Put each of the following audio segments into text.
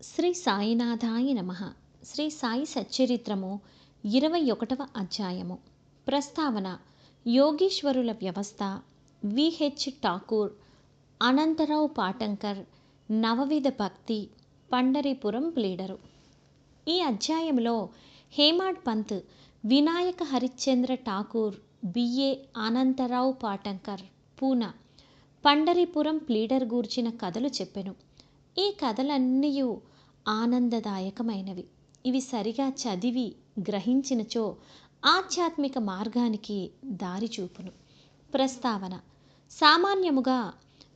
శ్రీ సాయినాథాయ నమ. శ్రీ సాయి సచ్చరిత్రము ఇరవై ఒకటవ అధ్యాయము. ప్రస్తావన యోగీశ్వరుల వ్యవస్థ విహెచ్ ఠాకూర్ అనంతరావు పాటంకర్ నవవిధ భక్తి పండరీపురం ప్లీడరు ఈ అధ్యాయంలో హేమాడ్ పంత్ వినాయక హరిశ్చంద్ర ఠాకూర్ బిఏ అనంతరావు పాటంకర్ పూనా పండరీపురం ప్లీడర్ గూర్చిన కథలు చెప్పెను. ఈ కథలన్నీ ఆనందదాయకమైనవి. ఇవి సరిగా చదివి గ్రహించినచో ఆధ్యాత్మిక మార్గానికి దారి చూపును. ప్రస్తావన సామాన్యముగా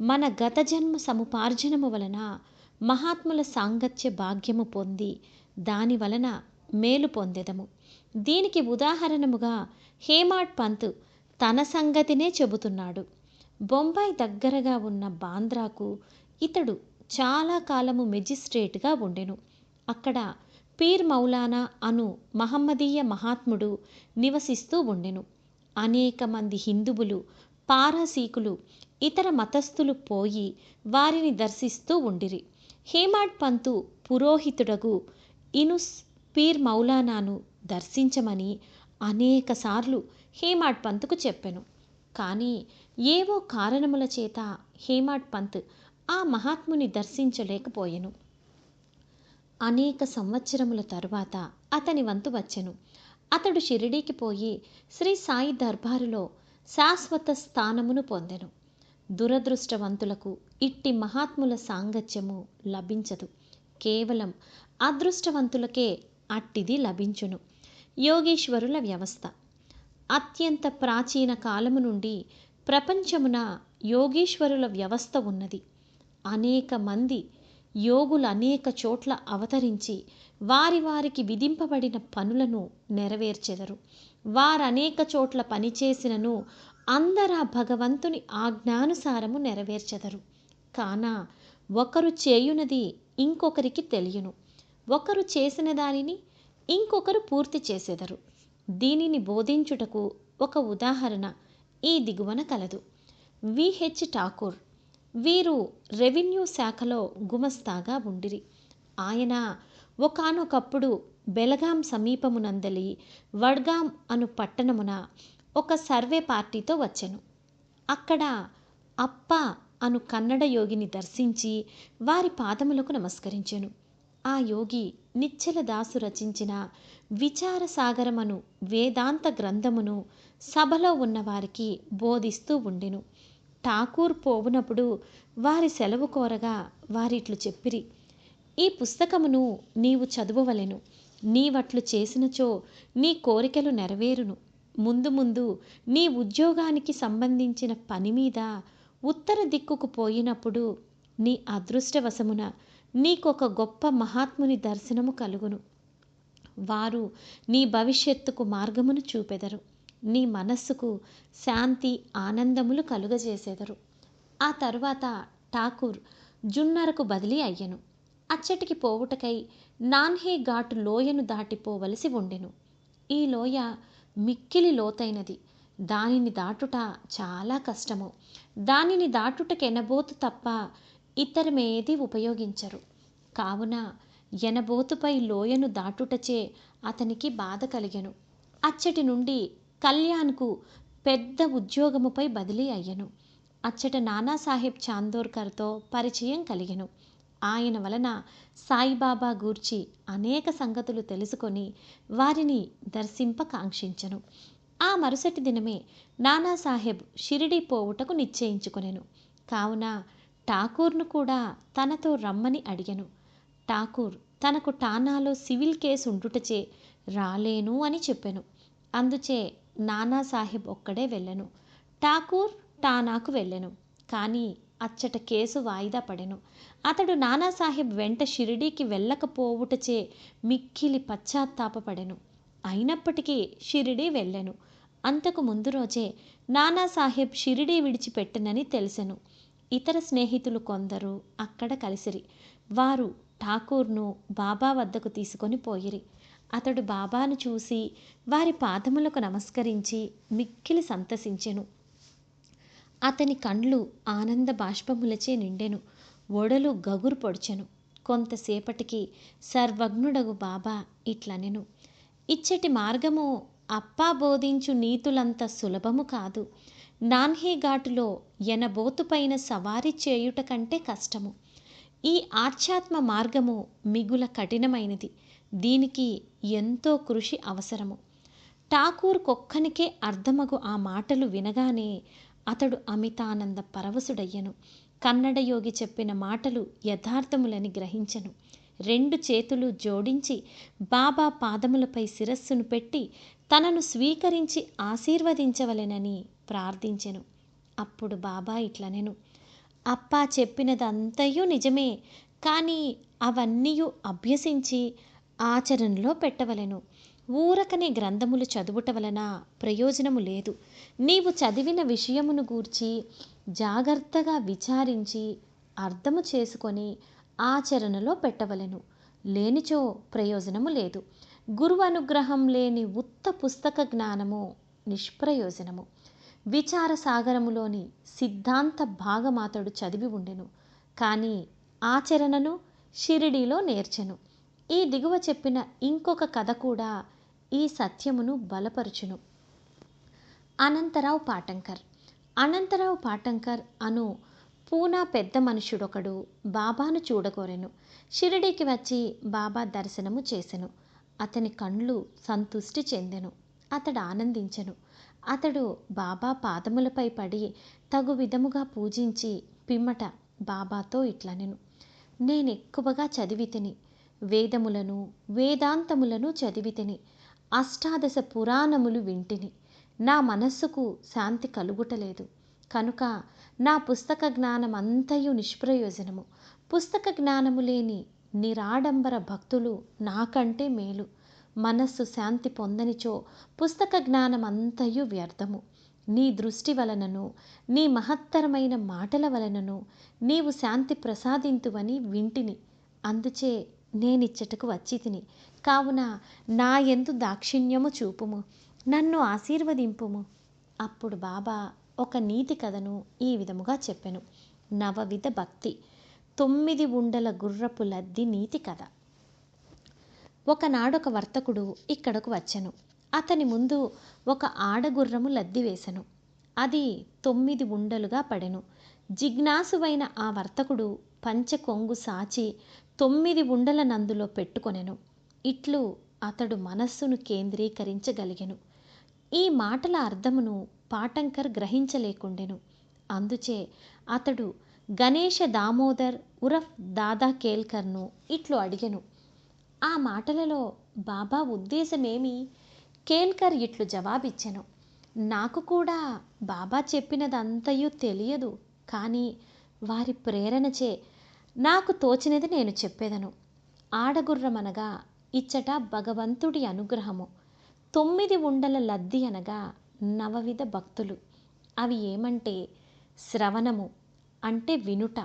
మన గత జన్మ సముపార్జనము వలన మహాత్ముల సాంగత్య భాగ్యము పొంది దాని వలన మేలు పొందెదము. దీనికి ఉదాహరణముగా హేమాడ్ పంత్ తన సంగతినే చెబుతున్నాడు. బొంబాయి దగ్గరగా ఉన్న బాంద్రాకు ఇతడు చాలా కాలము మెజిస్ట్రేట్గా ఉండెను. అక్కడ పీర్ మౌలానా అను మహమ్మదీయ మహాత్ముడు నివసిస్తూ ఉండెను. అనేక మంది హిందువులు పారసీకులు ఇతర మతస్థులు పోయి వారిని దర్శిస్తూ ఉండిరి. హేమాడ్ పంతు పురోహితుడగు ఇనుస్ పీర్ మౌలానాను దర్శించమని అనేకసార్లు హేమాడ్ పంతుకు చెప్పెను. కానీ ఏవో కారణముల చేత హేమాడ్ పంత్ ఆ మహాత్ముని దర్శించలేకపోయెను. అనేక సంవత్సరముల తరువాత అతని వంతు వచ్చెను. అతడు షిరిడీకి పోయి శ్రీ సాయి దర్బారులో శాశ్వత స్థానమును పొందెను. దురదృష్టవంతులకు ఇట్టి మహాత్ముల సాంగత్యము లభించదు. కేవలం అదృష్టవంతులకే అట్టిది లభించును. యోగేశ్వరుల వ్యవస్థ. అత్యంత ప్రాచీన కాలము నుండి ప్రపంచమున యోగీశ్వరుల వ్యవస్థ ఉన్నది. అనేక మంది యోగులు అనేక చోట్ల అవతరించి వారి వారికి విధింపబడిన పనులను నెరవేర్చెదరు. వారు అనేక చోట్ల పనిచేసినను అందరా భగవంతుని ఆజ్ఞానుసారము నెరవేర్చెదరు. కాన ఒకరు చేయునది ఇంకొకరికి తెలియను. ఒకరు చేసిన దానిని ఇంకొకరు పూర్తి చేసెదరు. దీనిని బోధించుటకు ఒక ఉదాహరణ ఈ దిగువన కలదు. విహెచ్ ఠాకూర్ వీరు రెవెన్యూ శాఖలో గుమస్తాగా ఉండిరి. ఆయన ఒకనొకప్పుడు బెలగాం సమీపమునందలి వడ్గాం అను పట్టణమున ఒక సర్వే పార్టీతో వచ్చెను. అక్కడ అప్ప అను కన్నడ యోగిని దర్శించి వారి పాదములకు నమస్కరించెను. ఆ యోగి నిచ్చలదాసు రచించిన విచారసాగరమను వేదాంత గ్రంథమును సభలో ఉన్నవారికి బోధిస్తూ ఉండెను. ఠాకూర్ పోవునప్పుడు వారి సెలవు కోరగా వారిట్లు చెప్పిరి ఈ పుస్తకమును నీవు చదువవలెను. నీవట్లు చేసినచో నీ కోరికలు నెరవేరును. ముందు ముందు నీ ఉద్యోగానికి సంబంధించిన పని మీద ఉత్తర దిక్కుకు పోయినప్పుడు నీ అదృష్టవశమున నీకొక గొప్ప మహాత్ముని దర్శనము కలుగును. వారు నీ భవిష్యత్తుకు మార్గమును చూపెదరు. నీ మనస్సుకు శాంతి ఆనందములు కలుగజేసెదరు. ఆ తరువాత ఠాకూర్ జున్నరకు బదిలీ అయ్యెను. అచ్చటికి పోవుటకై నాన్హే ఘాటు లోయను దాటిపోవలసి ఉండెను. ఈ లోయ మిక్కిలి లోతైనది. దానిని దాటుట చాలా కష్టము. దానిని దాటుటకెనబోతు తప్ప ఇతరమేది ఉపయోగించరు. కావున ఎనబోతుపై లోయను దాటుటచే అతనికి బాధ కలిగెను. అచ్చటి నుండి కళ్యాణ్కు పెద్ద ఉద్యోగముపై బదిలీ అయ్యెను. అచ్చట నానాసాహెబ్ చాందోర్కర్తో పరిచయం కలిగెను. ఆయన వలన సాయిబాబా గూర్చి అనేక సంగతులు తెలుసుకొని వారిని దర్శింపకాంక్షించను. ఆ మరుసటి దినమే నానాసాహెబ్ షిరిడి పోవుటకు నిశ్చయించుకొనెను. కావున ఠాకూర్ను కూడా తనతో రమ్మని అడిగెను. ఠాకూర్ తనకు టానాలో సివిల్ కేసు ఉండుటచే రాలేను అని చెప్పెను. అందుచే నానాసాహెబ్ ఒక్కడే వెళ్ళెను. ఠాకూర్ టానాకు వెళ్ళెను. కానీ అచ్చట కేసు వాయిదా పడెను. అతడు నానాసాహెబ్ వెంట షిరిడీకి వెళ్ళకపోవుటచే మిక్కిలి పశ్చాత్తాపపడెను. అయినప్పటికీ షిరిడీ వెళ్ళెను. అంతకు ముందు రోజే నానాసాహెబ్ షిరిడీ విడిచిపెట్టనని తెలిసెను. ఇతర స్నేహితులు కొందరు అక్కడ కలిసిరి. వారు ఠాకూర్ను బాబా వద్దకు తీసుకొని పోయిరి. అతడు బాబాను చూసి వారి పాదములకు నమస్కరించి మిక్కిలి సంతసించెను. అతని కండ్లు ఆనంద బాష్పములచే నిండెను. ఒడలు గగురు పొడిచెను. కొంతసేపటికి సర్వజ్ఞుడగు బాబా ఇట్లనెను. ఇచ్చటి మార్గము అప్పా బోధించు నీతులంత సులభము కాదు. నాన్హీ ఘాటులో ఎనబోతుపైన సవారీ చేయుట కంటే కష్టము. ఈ ఆధ్యాత్మ మార్గము మిగుల కఠినమైనది. దీనికి ఎంతో కృషి అవసరము. ఠాకూర్ కొక్కనికే అర్థమగు ఆ మాటలు వినగానే అతడు అమితానంద పరవశుడయ్యను. కన్నడయోగి చెప్పిన మాటలు యథార్థములని గ్రహించను. రెండు చేతులు జోడించి బాబా పాదములపై శిరస్సును పెట్టి తనను స్వీకరించి ఆశీర్వదించవలెనని ప్రార్థించెను. అప్పుడు బాబా ఇట్లనెను. అప్పా చెప్పినదంతయు నిజమే కానీ అవన్నీ అభ్యసించి ఆచరణలో పెట్టవలెను. ఊరకనే గ్రంథములు చదువుట వలన ప్రయోజనము లేదు. నీవు చదివిన విషయమును గూర్చి జాగ్రత్తగా విచారించి అర్థము చేసుకొని ఆచరణలో పెట్టవలెను. లేనిచో ప్రయోజనము లేదు. గురువు అనుగ్రహం లేని ఉత్త పుస్తక జ్ఞానము నిష్ప్రయోజనము. విచార సాగరములోని సిద్ధాంత భాగమాతడు చదివి ఉండెను. కానీ ఆచరణను షిరిడీలో నేర్చెను. ఈ దిగువ చెప్పిన ఇంకొక కథ కూడా ఈ సత్యమును బలపరుచును. అనంతరావు పాటంకర్. అనంతరావు పాటంకర్ అను పూనా పెద్ద మనుషుడొకడు బాబాను చూడగోరెను షిరిడీకి వచ్చి బాబా దర్శనము చేసెను. అతని కండ్లు సంతుష్టి చెందెను. అతడు ఆనందించెను. అతడు బాబా పాదములపై పడి తగు విధముగా పూజించి పిమ్మట బాబాతో ఇట్లనెను. నేనెక్కువగా చదివితిని వేదములను వేదాంతములను చదివితిని. అష్టాదశ పురాణములు వింటిని. నా మనస్సుకు శాంతి కలుగుటలేదు. కనుక నా పుస్తక జ్ఞానం అంతయు నిష్ప్రయోజనము. పుస్తక జ్ఞానము లేని నిరాడంబర భక్తులు నాకంటే మేలు. మనస్సు శాంతి పొందనిచో పుస్తక జ్ఞానం అంతయు వ్యర్థము. నీ దృష్టి వలనను నీ మహత్తరమైన మాటల వలనను నీవు శాంతి ప్రసాదింతువని వింటిని. అందుచే నేనిచ్చటకు వచ్చి తిని. కావున నా ఎందు దాక్షిణ్యము చూపుము. నన్ను ఆశీర్వదింపుము. అప్పుడు బాబా ఒక నీతి కథను ఈ విధముగా చెప్పెను. నవవిధ భక్తి. తొమ్మిది ఉండల గుర్రపు లద్ది నీతి కథ. ఒకనాడొక వర్తకుడు ఇక్కడకు వచ్చెను. అతని ముందు ఒక ఆడగుర్రము లద్ది వేసెను. అది తొమ్మిది ఉండలుగా పడెను. జిజ్ఞాసువైన ఆ వర్తకుడు పంచ కొంగు సాచి తొమ్మిది ఉండల నందులో పెట్టుకొనెను. ఇట్లు అతడు మనస్సును కేంద్రీకరించగలిగెను. ఈ మాటల అర్థమును పాటంకర్ గ్రహించలేకుండెను. అందుచే అతడు గణేష దామోదర్ ఉరఫ్ దాదా కేల్కర్ను ఇట్లు అడిగెను. ఆ మాటలలో బాబా ఉద్దేశమేమి? కేల్కర్ ఇట్లు జవాబిచ్చెను. నాకు కూడా బాబా చెప్పినదంతయు తెలియదు. కానీ వారి ప్రేరణచే నాకు తోచినది నేను చెప్పేదను. ఆడగుర్రమనగా ఇచ్చట భగవంతుడి అనుగ్రహము. తొమ్మిది ఉండల లద్ది అనగా నవవిధ భక్తులు. అవి ఏమంటే శ్రవణము అంటే వినుట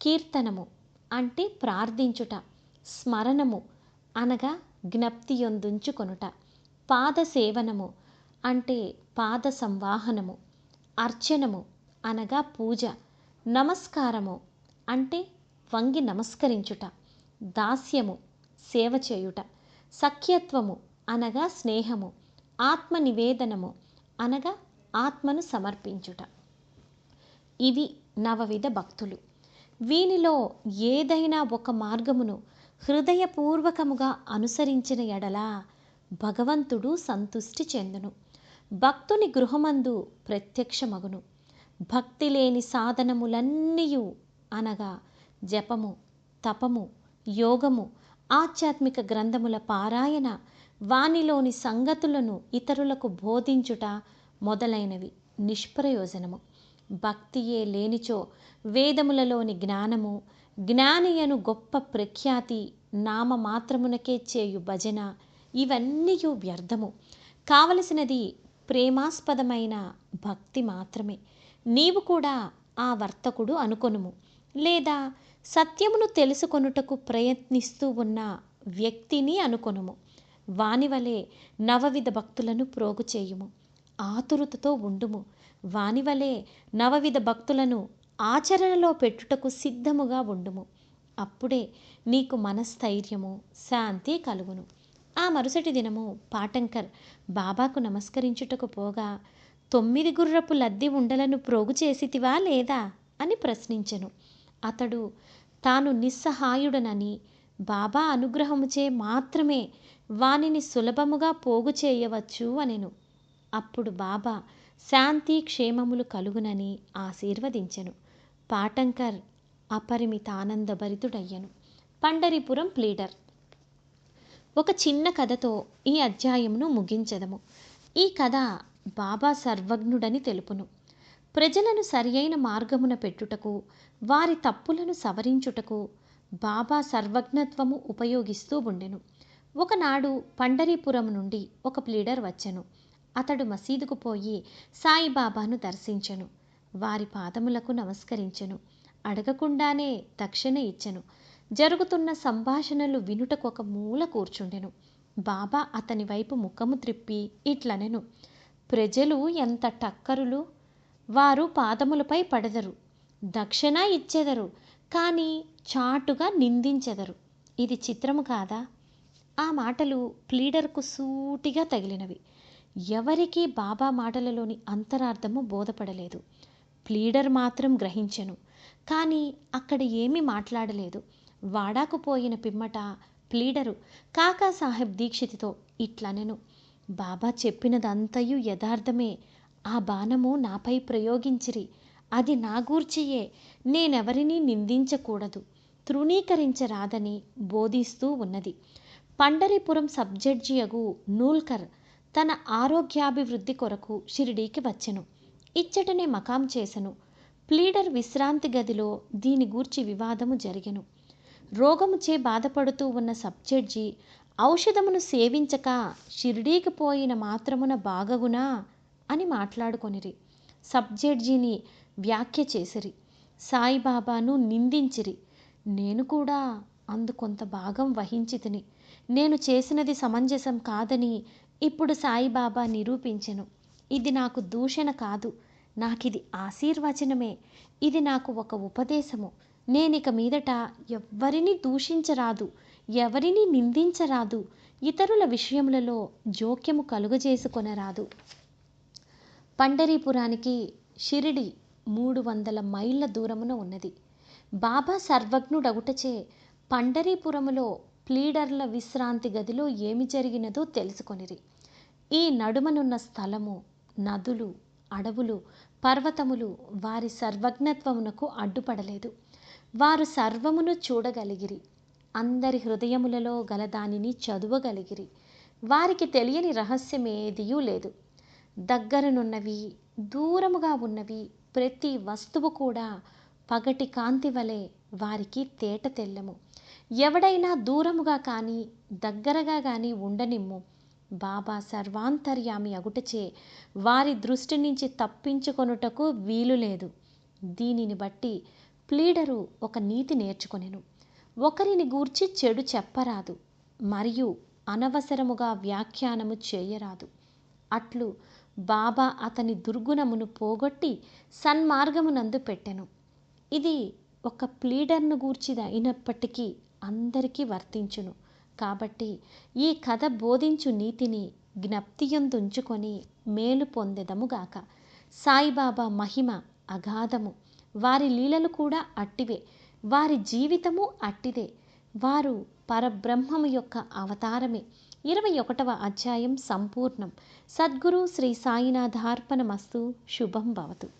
కీర్తనము అంటే ప్రార్థించుట స్మరణము అనగా జ్ఞప్తియొందుంచుకొనుట పాదసేవనము అంటే పాద సంవాహనము అర్చనము అనగా పూజ నమస్కారము అంటే వంగి నమస్కరించుట దాస్యము సేవ చేయుట సఖ్యత్వము అనగా స్నేహము ఆత్మ నివేదనము అనగా ఆత్మను సమర్పించుట. ఇవి నవవిధ భక్తులు. వీనిలో ఏదైనా ఒక మార్గమును హృదయపూర్వకముగా అనుసరించిన ఎడల భగవంతుడు సంతుష్టి చెందును. భక్తుని గృహమందు ప్రత్యక్షమగును. భక్తి లేని సాధనములన్నీయు అనగా జపము తపము యోగము ఆధ్యాత్మిక గ్రంథముల పారాయణ వానిలోని సంగతులను ఇతరులకు బోధించుట మొదలైనవి. నిష్ప్రయోజనము. భక్తియే లేనిచో వేదములలోని జ్ఞానము జ్ఞానియను గొప్ప ప్రఖ్యాతి నామ మాత్రమునకే చేయు భజన ఇవన్నీయు వ్యర్థము. కావలసినది ప్రేమాస్పదమైన భక్తి మాత్రమే. నీవు కూడా ఆ వర్తకుడు అనుకొనుము. లేదా సత్యమును తెలుసుకొనుటకు ప్రయత్నిస్తూ ఉన్న వ్యక్తిని అనుకొనుము. వానివలే నవవిధ భక్తులను ప్రోగు చేయుము. ఆతురతతో ఉండుము. వానివలే నవవిధ భక్తులను ఆచరణలో పెట్టుటకు సిద్ధముగా ఉండుము. అప్పుడే నీకు మనస్థైర్యము శాంతి కలుగును. ఆ మరుసటి దినము పాటంకర్ బాబాకు నమస్కరించుటకు పోగా తొమ్మిది గుర్రపు లద్ది ఉండలను ప్రోగు చేసితివా లేదా అని ప్రశ్నించెను. అతడు తాను నిస్సహాయుడనని బాబా అనుగ్రహముచే మాత్రమే వానిని సులభముగా పోగు చేయవచ్చు అనెను. అప్పుడు బాబా శాంతి క్షేమములు కలుగునని ఆశీర్వదించెను. పాటంకర్ అపరిమిత ఆనందభరితుడయ్యను పండరిపురం ప్లీడర్. ఒక చిన్న కథతో ఈ అధ్యాయమును ముగించదము. ఈ కథ బాబా సర్వజ్ఞుడని తెలుపును. ప్రజలను సరియైన మార్గమున పెట్టుటకు వారి తప్పులను సవరించుటకు బాబా సర్వజ్ఞత్వము ఉపయోగిస్తూ ఉండెను. ఒకనాడు పండరీపురం నుండి ఒక ప్లీడర్ వచ్చెను. అతడు మసీదుకు పోయి సాయిబాబాను దర్శించెను. వారి పాదములకు నమస్కరించెను. అడగకుండానే దక్షిణ ఇచ్చెను. జరుగుతున్న సంభాషణలు వినుటకు ఒక మూల కూర్చుండెను. బాబా అతని వైపు ముఖము త్రిప్పి ఇట్లనెను. ప్రజలు ఎంత టక్కరులు వారు పాదములపై పడదరు. దక్షిణ ఇచ్చెదరు కానీ చాటుగా నిందించెదరు. ఇది చిత్రము కాదా? ఆ మాటలు ప్లీడర్కు సూటిగా తగిలినవి. ఎవరికీ బాబా మాటలలోని అంతరార్థము బోధపడలేదు. ప్లీడర్ మాత్రం గ్రహించెను కానీ అక్కడ ఏమీ మాట్లాడలేదు. వాడాకు పోయిన పిమ్మట ప్లీడరు కాకాసాహెబ్ దీక్షితితో ఇట్లనెను. బాబా చెప్పినదంతయు యథార్థమే. ఆ బాణము నాపై ప్రయోగించిరి. అది నా గూర్చియే. నేనెవరినీ నిందించకూడదు. తృణీకరించరాదని బోధిస్తూ ఉన్నది. పండరిపురం సబ్జడ్జియగు నూల్కర్ తన ఆరోగ్యాభివృద్ధి కొరకు షిరిడీకి వచ్చెను. ఇచ్చటనే మకాం చేసెను. ప్లీడర్ విశ్రాంతి గదిలో దీని గూర్చి వివాదము జరిగెను. రోగముచే బాధపడుతూ ఉన్న సబ్జడ్జి ఔషధమును సేవించక షిరిడీకి పోయిన మాత్రమున బాగగునా? అని మాట్లాడుకొనిరి. సబ్జడ్జిని వ్యాఖ్య చేసిరి. సాయిబాబాను నిందించిరి. నేను కూడా అందు కొంత భాగం వహించి తిని నేను చేసినది సమంజసం కాదని ఇప్పుడు సాయిబాబా నిరూపించెను. ఇది నాకు దూషణ కాదు. నాకిది ఆశీర్వచనమే. ఇది నాకు ఒక ఉపదేశము. నేనిక మీదట ఎవ్వరిని దూషించరాదు ఎవరిని నిందించరాదు ఇతరుల విషయములలో జోక్యము కలుగజేసుకొనరాదు. పండరీపురానికి షిరిడి మూడు వందల మైళ్ళ దూరమున ఉన్నది. బాబా సర్వజ్ఞుడగుటచే పండరీపురములో ప్లీడర్ల విశ్రాంతి గదిలో ఏమి జరిగినదో తెలుసుకొనిరి. ఈ నడుమనున్న స్థలము నదులు అడవులు పర్వతములు వారి సర్వజ్ఞత్వమునకు అడ్డుపడలేదు. వారు సర్వమును చూడగలిగిరి. అందరి హృదయములలో గల దానిని చదువగలిగిరి. వారికి తెలియని రహస్యమేదియూ లేదు. దగ్గరనున్నవి దూరముగా ఉన్నవి ప్రతి వస్తువు కూడా పగటి కాంతి వలె వారికి తేట తెల్లము. ఎవడైనా దూరముగా కానీ దగ్గరగా కానీ ఉండనిమ్ము. బాబా సర్వాంతర్యామి అగుటచే వారి దృష్టి నుంచి తప్పించుకొనుటకు వీలు లేదు. దీనిని బట్టి ప్లీడరు ఒక నీతి నేర్చుకొనెను. ఒకరిని గూర్చి చెడు చెప్పరాదు మరియు అనవసరముగా వ్యాఖ్యానము చేయరాదు. అట్లు బాబా అతని దుర్గుణమును పోగొట్టి సన్మార్గమునందు పెట్టెను. ఇది ఒక ప్లీడర్ను గూర్చిది అయినప్పటికీ అందరికీ వర్తించును. కాబట్టి ఈ కథ బోధించు నీతిని జ్ఞప్తియందుంచుకొని మేలు పొందెదముగాక సాయిబాబా మహిమ అగాధము. వారి లీలలు కూడా అట్టివే. వారి జీవితము అట్టిదే. వారు పరబ్రహ్మము యొక్క అవతారమే. ఇరవై ఒకటవ అధ్యాయం సంపూర్ణం. సద్గురు శ్రీ సాయినాథార్పణమస్తు శుభం భవతు.